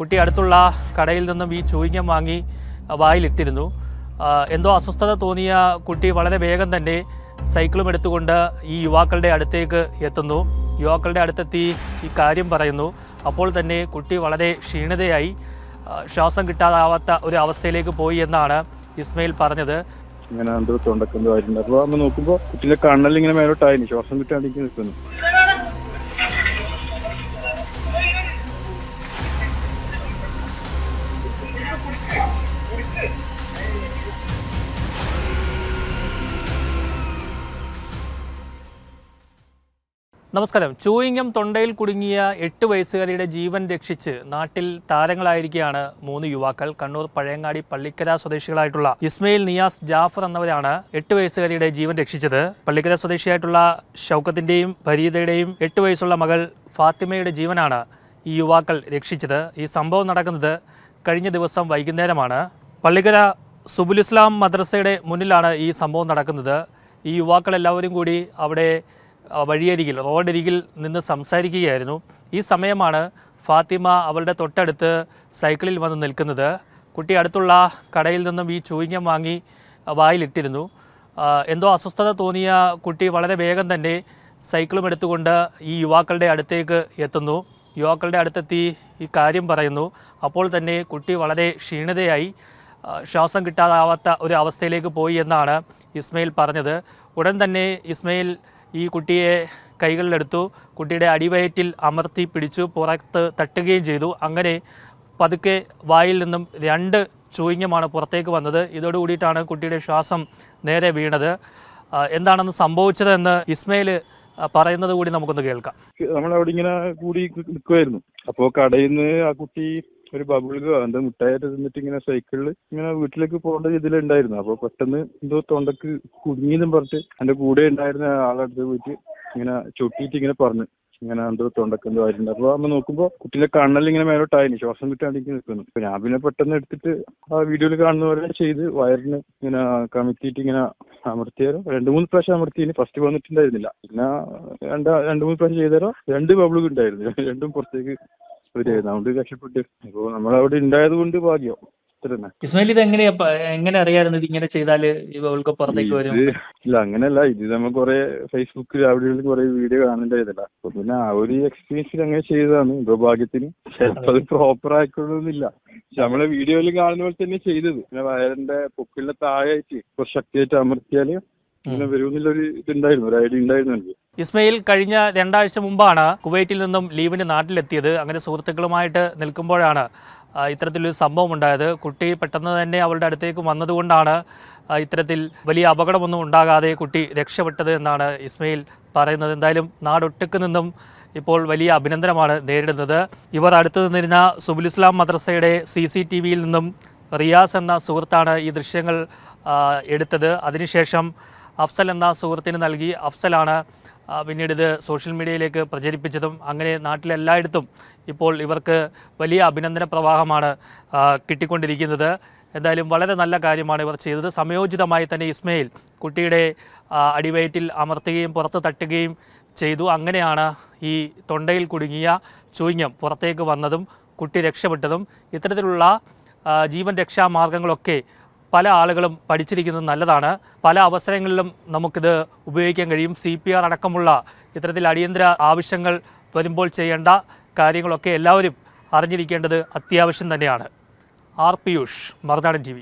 കുട്ടി അടുത്തുള്ള കടയിൽ നിന്നും ഈ ചൂയിങ്ങം വാങ്ങി വായിലിട്ടിരുന്നു. എന്തോ അസ്വസ്ഥത തോന്നിയ കുട്ടി വളരെ വേഗം തന്നെ സൈക്കിളും എടുത്തുകൊണ്ട് ഈ യുവാക്കളുടെ അടുത്തേക്ക് എത്തുന്നു. യുവാക്കളുടെ അടുത്തെത്തി ഈ കാര്യം പറയുന്നു. അപ്പോൾ തന്നെ കുട്ടി വളരെ ക്ഷീണിതയായി ശ്വാസം കിട്ടാതാവാത്ത ഒരു അവസ്ഥയിലേക്ക് പോയി എന്നാണ് ഇസ്മയിൽ പറഞ്ഞത്. ഇങ്ങനെ എന്തോ തൊണ്ടക്കെന്തോ ആയിട്ടുണ്ട് അപ്പൊ അമ്മ നോക്കുമ്പോ കുട്ടിന്റെ കണ്ണെല്ലാം ഇങ്ങനെ മേലോട്ടായിരുന്നു ശ്വാസം കിട്ടാണ്ടിരിക്കും നമസ്കാരം. ചൂയിങ്ങം തൊണ്ടയിൽ കുടുങ്ങിയ എട്ട് വയസ്സുകാരിയുടെ ജീവൻ രക്ഷിച്ച് നാട്ടിൽ താരങ്ങളായിരിക്കുകയാണ് മൂന്ന് യുവാക്കൾ. കണ്ണൂർ പഴയങ്ങാടി പള്ളിക്കര സ്വദേശികളായിട്ടുള്ള ഇസ്മയിൽ നിയാസ് ജാഫർ എന്നവരാണ് എട്ട് വയസ്സുകാരിയുടെ ജീവൻ രക്ഷിച്ചത്. പള്ളിക്കര സ്വദേശിയായിട്ടുള്ള ഷൗക്കത്തിന്റെയും ഫരീദയുടെയും എട്ട് വയസ്സുള്ള മകൾ ഫാത്തിമയുടെ ജീവനാണ് ഈ യുവാക്കൾ രക്ഷിച്ചത്. ഈ സംഭവം നടക്കുന്നത് കഴിഞ്ഞ ദിവസം വൈകുന്നേരമാണ്. പള്ളിക്കര സുബുൽ ഇസ്ലാം മദ്രസയുടെ മുന്നിലാണ് ഈ സംഭവം നടക്കുന്നത്. ഈ യുവാക്കൾ എല്ലാവരും കൂടി അവിടെ വഴിയരികിൽ റോഡരികിൽ നിന്ന് സംസാരിക്കുകയായിരുന്നു. ഈ സമയമാണ് ഫാത്തിമ അവളുടെ തൊട്ടടുത്ത് സൈക്കിളിൽ വന്ന് നിൽക്കുന്നത്. കുട്ടി അടുത്തുള്ള കടയിൽ നിന്നും ഈ ചൂയിങ്ങം വാങ്ങി വായിലിട്ടിരുന്നു. എന്തോ അസ്വസ്ഥത തോന്നിയ കുട്ടി വളരെ വേഗം തന്നെ സൈക്കിളും എടുത്തുകൊണ്ട് ഈ യുവാക്കളുടെ അടുത്തേക്ക് എത്തുന്നു. യുവാക്കളുടെ അടുത്തെത്തി ഈ കാര്യം പറയുന്നു. അപ്പോൾ തന്നെ കുട്ടി വളരെ ക്ഷീണിതയായി ശ്വാസം കിട്ടാതാവാത്ത ഒരു അവസ്ഥയിലേക്ക് പോയി എന്നാണ് ഇസ്മയിൽ പറഞ്ഞത്. ഉടൻ തന്നെ ഇസ്മയിൽ ഈ കുട്ടിയെ കൈകളിലെടുത്തു. കുട്ടിയുടെ അടിവയറ്റിൽ അമർത്തി പിടിച്ചു പുറത്ത് തട്ടുകയും ചെയ്തു. അങ്ങനെ പതുക്കെ വായിൽ നിന്നും രണ്ട് ചൂയിങ്ങമാണ് പുറത്തേക്ക് വന്നത്. ഇതോടുകൂടിയിട്ടാണ് കുട്ടിയുടെ ശ്വാസം നേരെ വീണത്. എന്താണെന്ന് സംഭവിച്ചതെന്ന് ഇസ്മയിൽ പറയുന്നത് കൂടി നമുക്കൊന്ന് കേൾക്കാം. നമ്മളവിടെ ഇങ്ങനെ കൂടി നിൽക്കുമായിരുന്നു അപ്പോൾ കടയിൽ നിന്ന് ആ കുട്ടി ഒരു ബബിൾഗോ എന്താ മുട്ടായിട്ട് തിന്നിട്ട് ഇങ്ങനെ സൈക്കിളിൽ ഇങ്ങനെ വീട്ടിലേക്ക് പോകേണ്ട ഇതിലുണ്ടായിരുന്നു അപ്പൊ പെട്ടെന്ന് എന്തോ തൊണ്ടക്ക് കുടുങ്ങിയെന്നും പറഞ്ഞിട്ട് എന്റെ കൂടെ ഉണ്ടായിരുന്ന ആളടുത്ത് പോയിട്ട് ഇങ്ങനെ ചൊട്ടിയിട്ട് ഇങ്ങനെ പറഞ്ഞു. ഇങ്ങനെ എന്തോ തൊണ്ടക്കെന്തോ ആയിട്ടുണ്ട്. അപ്പൊ അമ്മ നോക്കുമ്പോ കുട്ടിന്റെ കണ്ണൽ ഇങ്ങനെ മേലോട്ടായി. ശ്വാസം കിട്ടാണ്ട് ഇങ്ങനെ നിൽക്കുന്നു. അപ്പൊ ഞാൻ പിന്നെ പെട്ടെന്ന് എടുത്തിട്ട് ആ വീഡിയോയിൽ കാണുന്ന പോലെ ചെയ്ത് വയറിന് ഇങ്ങനെ കമിത്തിയിട്ട് ഇങ്ങനെ അമർത്തിയാലോ രണ്ട് മൂന്ന് പ്രാവശ്യം അമർത്തിന് ഫസ്റ്റ് വന്നിട്ടുണ്ടായിരുന്നില്ല. പിന്നെ രണ്ട് രണ്ട് മൂന്ന് പ്രാവശ്യം ചെയ്താലോ രണ്ട് ബബിളും ഉണ്ടായിരുന്നു രണ്ടും പുറത്തേക്ക് അതുകൊണ്ട് രക്ഷപ്പെട്ട് ഇപ്പൊ നമ്മളവിടെ ഉണ്ടായത് കൊണ്ട് ഭാഗ്യം. ഇസ്മായിൽ ഇത് എങ്ങനെയാ എങ്ങനെ അറിയാറുണ്ട് ഇങ്ങനെ ചെയ്താൽ ഈ ബബിൾക്ക് പുറത്തേക്ക് വരും ഇല്ല അങ്ങനല്ല ഇത് നമ്മൾ കുറെ ഫേസ്ബുക്കിൽ അവിടെ കുറെ വീഡിയോ കാണേണ്ടതല്ല അപ്പൊ പിന്നെ ആ ഒരു എക്സ്പീരിയൻസിൽ അങ്ങനെ ചെയ്തതാണ്. ഇപ്പൊ ഭാഗ്യത്തിന് ചിലപ്പോ അത് പ്രോപ്പർ ആയിക്കൊള്ളുന്നില്ല. പക്ഷെ നമ്മളെ വീഡിയോയിൽ കാണുന്ന പോലെ തന്നെ ചെയ്തത്. പിന്നെ വയറിന്റെ പൊക്കിലെ താഴെയായിട്ട് കുറച്ച് ശക്തിയായിട്ട് അമർത്തിയാൽ ഇങ്ങനെ വരുമെന്നുള്ളൊരു ഇതുണ്ടായിരുന്നു ഒരു ഐഡിയ ഉണ്ടായിരുന്നു എനിക്ക്. ഇസ്മയിൽ കഴിഞ്ഞ രണ്ടാഴ്ച മുമ്പാണ് കുവൈറ്റിൽ നിന്നും ലീവിന് നാട്ടിലെത്തിയത്. അങ്ങനെ സുഹൃത്തുക്കളുമായിട്ട് നിൽക്കുമ്പോഴാണ് ഇത്തരത്തിലൊരു സംഭവം ഉണ്ടായത് കുട്ടി പെട്ടെന്ന് തന്നെ അവളുടെ അടുത്തേക്ക് വന്നതുകൊണ്ടാണ് ഇത്തരത്തിൽ വലിയ അപകടമൊന്നും ഉണ്ടാകാതെ കുട്ടി രക്ഷപ്പെട്ടത് എന്നാണ് ഇസ്മയിൽ പറയുന്നത്. എന്തായാലും നാടൊട്ടുക്ക് നിന്നും ഇപ്പോൾ വലിയ അഭിനന്ദനമാണ് നേരിടുന്നത്. ഇവർ അടുത്തു നിന്നിരുന്ന സുബുൽ ഇസ്ലാം മദ്രസയുടെ സി സി ടി വിയിൽ നിന്നും റിയാസ് എന്ന സുഹൃത്താണ് ഈ ദൃശ്യങ്ങൾ എടുത്തത്. അതിനുശേഷം അഫ്സൽ എന്ന സുഹൃത്തിന് നൽകി. അഫ്സലാണ് പിന്നീട് ഇത് സോഷ്യൽ മീഡിയയിലേക്ക് പ്രചരിപ്പിച്ചതും അങ്ങനെ നാട്ടിലെല്ലായിടത്തും ഇപ്പോൾ ഇവർക്ക് വലിയ അഭിനന്ദന പ്രവാഹമാണ് കിട്ടിക്കൊണ്ടിരിക്കുന്നത്. എന്തായാലും വളരെ നല്ല കാര്യമാണ് ഇവർ ചെയ്തത്. സമയോചിതമായി തന്നെ ഇസ്മയിൽ കുട്ടിയുടെ അടിവയറ്റിൽ അമർത്തുകയും പുറത്ത് തട്ടുകയും ചെയ്തു. അങ്ങനെയാണ് ഈ തൊണ്ടയിൽ കുടുങ്ങിയ ചൂഞ്ഞം പുറത്തേക്ക് വന്നതും കുട്ടി രക്ഷപ്പെട്ടതും. ഇത്തരത്തിലുള്ള ജീവൻ രക്ഷാ മാർഗങ്ങളൊക്കെ പല ആളുകളും പഠിച്ചിരിക്കുന്നത് നല്ലതാണ്. പല അവസരങ്ങളിലും നമുക്കിത് ഉപയോഗിക്കാൻ കഴിയും. സി പി ആർ അടക്കമുള്ള ഇത്തരത്തിൽ അടിയന്തര ആവശ്യങ്ങൾ വരുമ്പോൾ ചെയ്യേണ്ട കാര്യങ്ങളൊക്കെ എല്ലാവരും അറിഞ്ഞിരിക്കേണ്ടത് അത്യാവശ്യം തന്നെയാണ്. ആർ. പിയൂഷ് മറുനാടൻ ടി